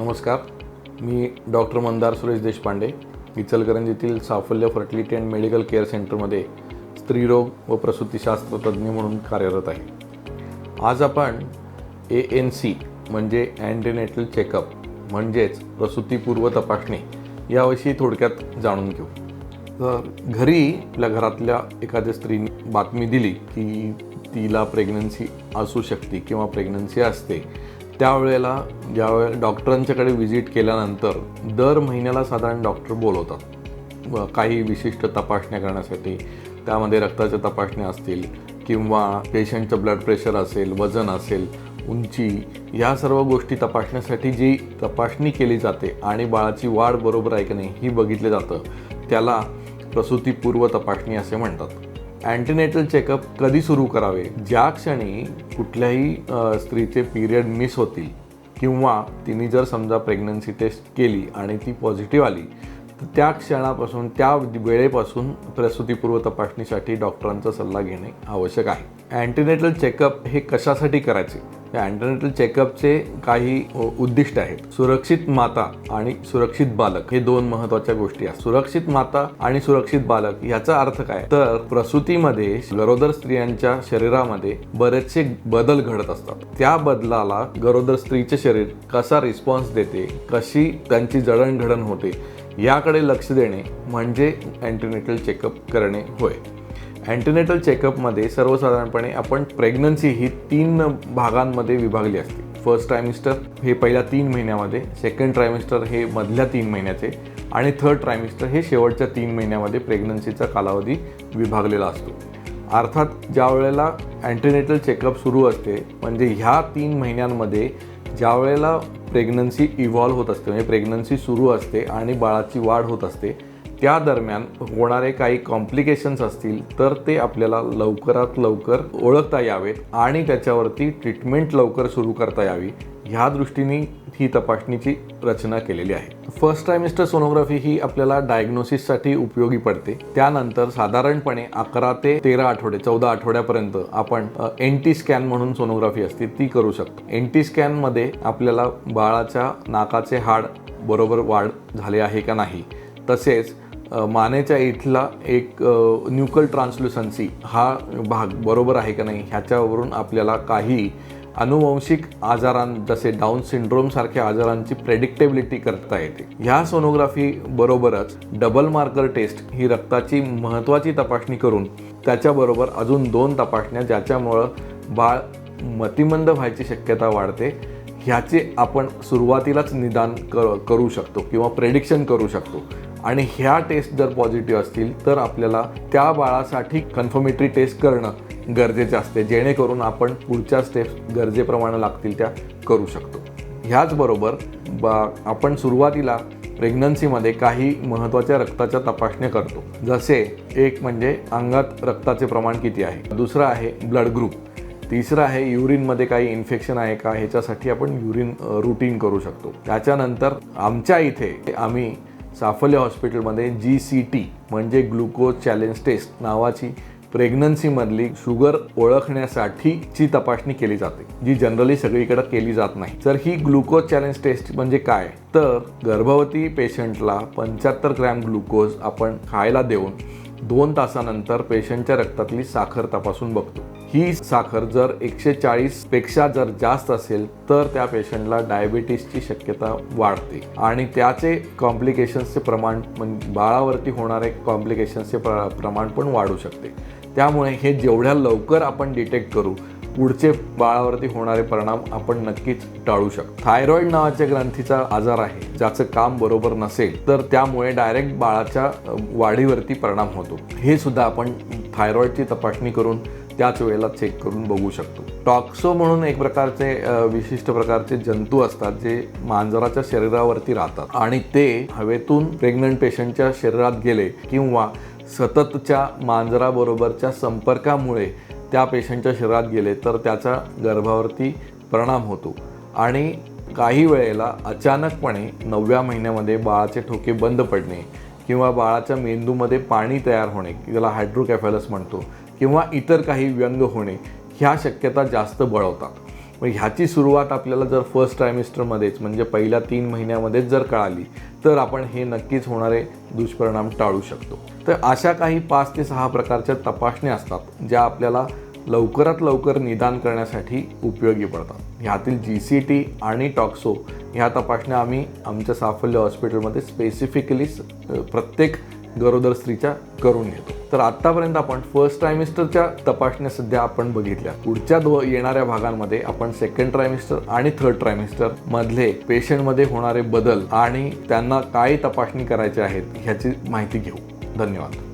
नमस्कार. मी doctor Mandar Suresh Deshpande इचलकरंजीतील Saphalya fertility and medical care सेंटरमध्ये स्त्रीरोग व प्रसूतीशास्त्र तज्ज्ञ म्हणून कार्यरत आहे. आज आपण ए एन सी म्हणजे अँटीनेटल चेकअप म्हणजेच प्रसूतीपूर्व तपासणी याविषयी थोडक्यात जाणून घेऊ. घरी आपल्या घरातल्या एखाद्या स्त्रीने बातमी दिली की तिला प्रेग्नन्सी असू शकते किंवा प्रेग्नन्सी असते त्यावेळेला ज्यावेळेला डॉक्टरांच्याकडे व्हिजिट केल्यानंतर दर महिन्याला साधारण डॉक्टर बोलवतात. काही विशिष्ट तपासण्या करण्यासाठी त्यामध्ये रक्ताच्या तपासण्या असतील किंवा पेशंटचं ब्लड प्रेशर असेल वजन असेल उंची या सर्व गोष्टी तपासण्यासाठी जी तपासणी केली जाते आणि बाळाची वाढ बरोबर आहे की नाही ही बघितलं जातं. त्याला प्रसूतीपूर्व तपासणी असे म्हणतात. अँटीनेटल चेकअप कधी सुरू करावे? ज्या क्षणी कुठल्याही स्त्रीचे पिरियड मिस होतील किंवा तिने जर समजा प्रेग्नन्सी टेस्ट केली आणि ती पॉझिटिव्ह आली तर त्या क्षणापासून त्या वेळेपासून प्रसूतीपूर्व तपासणीसाठी डॉक्टरांचा सल्ला घेणे आवश्यक आहे. अँटीनेटल चेकअप हे कशासाठी करायचे? या अँटरनेटल चेकअपचे काही उद्दिष्ट आहेत. सुरक्षित माता आणि सुरक्षित बालक हे दोन महत्त्वाच्या गोष्टी आहेत. सुरक्षित माता आणि सुरक्षित बालक याचा अर्थ काय? तर प्रसूतीमध्ये गरोदर स्त्रियांच्या शरीरामध्ये बरेचसे बदल घडत असतात. त्या बदलाला गरोदर स्त्रीचे शरीर कसा रिस्पॉन्स देते? कशी त्यांची जडणघडण होते? याकडे लक्ष देणे म्हणजे अँटीनेटल चेकअप करणे होय. अँटीनेटल चेकअपमध्ये सर्वसाधारणपणे आपण प्रेग्नन्सी ही तीन भागांमध्ये विभागली असते. फर्स्ट ट्रायमिस्टर हे पहिल्या तीन महिन्यामध्ये सेकंड ट्रायमिस्टर हे मधल्या तीन महिन्याचे आणि थर्ड ट्रायमिस्टर हे शेवटच्या तीन महिन्यामध्ये प्रेग्नन्सीचा कालावधी विभागलेला असतो. अर्थात ज्या वेळेला अँटीनेटल चेकअप सुरू असते म्हणजे ह्या तीन महिन्यांमध्ये ज्या वेळेला प्रेग्नन्सी इव्हॉल्व्ह होत असते म्हणजे प्रेग्नन्सी सुरू असते आणि बाळाची वाढ होत असते त्या दरम्यान होणारे काही कॉम्प्लिकेशन्स असतील तर ते आपल्याला लवकरात लवकर ओळखता यावेत आणि त्याच्यावरती ट्रीटमेंट लवकर सुरू करता यावी ह्या दृष्टीने ही तपासणीची रचना केलेली आहे. फर्स्ट ट्रायमिस्टर सोनोग्राफी ही आपल्याला डायग्नोसिससाठी उपयोगी पडते. त्यानंतर साधारणपणे अकरा ते तेरा आठवडे चौदा आठवड्यापर्यंत आपण एन टी स्कॅन म्हणून सोनोग्राफी असते ती करू शकतो. एन टी स्कॅनमध्ये आपल्याला बाळाच्या नाकाचे हाड बरोबर वाढ झाले आहे का नाही तसेच मानेच्या इथला एक न्यूकल ट्रान्सल्युसन्सी हा भाग बरोबर आहे का नाही ह्याच्यावरून आपल्याला काही अनुवंशिक आजारां जसे डाऊन सिंड्रोमसारख्या आजारांची प्रेडिक्टेबिलिटी करता येते. ह्या सोनोग्राफी बरोबरच डबल मार्कर टेस्ट ही रक्ताची महत्त्वाची तपासणी करून त्याच्याबरोबर अजून दोन तपासण्या ज्याच्यामुळं बाळ मतिमंद व्हायची शक्यता वाढते ह्याचे आपण सुरुवातीलाच निदान कर करू शकतो किंवा प्रेडिक्शन करू शकतो. आणि ह्या टेस्ट जर पॉझिटिव्ह असतील तर आपल्याला त्या बाळासाठी कन्फर्मेटरी टेस्ट करणं गरजेचं असते जेणेकरून आपण पुढच्या स्टेप्स गरजेप्रमाणे लागतील त्या करू शकतो. ह्याचबरोबर बा आपण सुरुवातीला प्रेग्नन्सीमध्ये काही महत्त्वाच्या रक्ताच्या तपासण्या करतो. जसे एक म्हणजे अंगात रक्ताचे प्रमाण किती आहे दुसरं आहे ब्लड ग्रुप तिसरं आहे युरिनमध्ये काही इन्फेक्शन आहे का ह्याच्यासाठी आपण युरिन रुटीन करू शकतो. त्याच्यानंतर आमच्या इथे आम्ही साफल्य हॉस्पिटलमध्ये जी सी टी म्हणजे ग्लुकोज चॅलेंज टेस्ट नावाची प्रेग्नन्सीमधली शुगर ओळखण्यासाठीची तपासणी केली जाते जी जनरली सगळीकडे केली जात नाही. तर ही ग्लुकोज चॅलेंज टेस्ट म्हणजे काय? तर गर्भवती पेशंटला पंच्याहत्तर ग्रॅम ग्लुकोज आपण खायला देऊन दोन तासानंतर पेशंटच्या रक्तातली साखर तपासून बघतो. ही साखर जर एकशे चाळीसपेक्षा जर जास्त असेल तर त्या पेशंटला डायबिटीसची शक्यता वाढते. आणि त्याचे कॉम्प्लिकेशन्सचे प्रमाण बाळावरती होणारे कॉम्प्लिकेशन्सचे प्र प्रमाण पण वाढू शकते. त्यामुळे हे जेवढ्या लवकर आपण डिटेक्ट करू पुढचे बाळावरती होणारे परिणाम आपण नक्कीच टाळू शकतो. थायरॉइड नावाच्या ग्रंथीचा आजार आहे ज्याचं काम बरोबर नसेल तर त्यामुळे डायरेक्ट बाळाच्या वाढीवरती परिणाम होतो. हे सुद्धा आपण थायरॉइडची तपासणी करून त्याच वेळेला चेक करून बघू शकतो. टॉक्सो म्हणून एक प्रकारचे विशिष्ट प्रकारचे जंतू असतात जे मांजराच्या शरीरावरती राहतात. आणि ते हवेतून प्रेग्नंट पेशंटच्या शरीरात गेले किंवा सततच्या मांजराबरोबरच्या संपर्कामुळे त्या पेशंटच्या शरीरात गेले तर त्याचा गर्भावरती परिणाम होतो. आणि काही वेळेला अचानकपणे नवव्या महिन्यामध्ये बाळाचे ठोके बंद पडणे किंवा बाळाच्या मेंदूमध्ये पाणी तयार होणे ज्याला हायड्रोकॅफॅलस म्हणतो. किंवा इतर काही व्यंग होणे ह्या शक्यता जास्त बळवतात. मग ह्याची सुरुवात आपल्याला जर फर्स्ट ट्रायमिस्टरमध्येच म्हणजे पहिल्या तीन महिन्यामध्येच जर कळाली तर आपण हे नक्कीच होणारे दुष्परिणाम टाळू शकतो. तर अशा काही पाच ते सहा प्रकारच्या तपासण्या असतात ज्या आपल्याला लवकरात लवकर निदान करण्यासाठी उपयोगी पडतात. ह्यातील जी सी टी आणि टॉक्सो ह्या तपासण्या आम्ही आमच्या साफल्य हॉस्पिटलमध्ये स्पेसिफिकली प्रत्येक गरोदर स्त्रीच्या करून घेतो. तर आत्तापर्यंत आपण फर्स्ट ट्रायमिस्टरच्या तपासण्या सध्या आपण बघितल्या. पुढच्या दो येणाऱ्या भागांमध्ये आपण सेकंड ट्रायमिस्टर आणि थर्ड ट्रायमिस्टर मधले पेशंटमध्ये होणारे बदल आणि त्यांना काय तपासणी करायचे आहेत ह्याची माहिती घेऊ. धन्यवाद.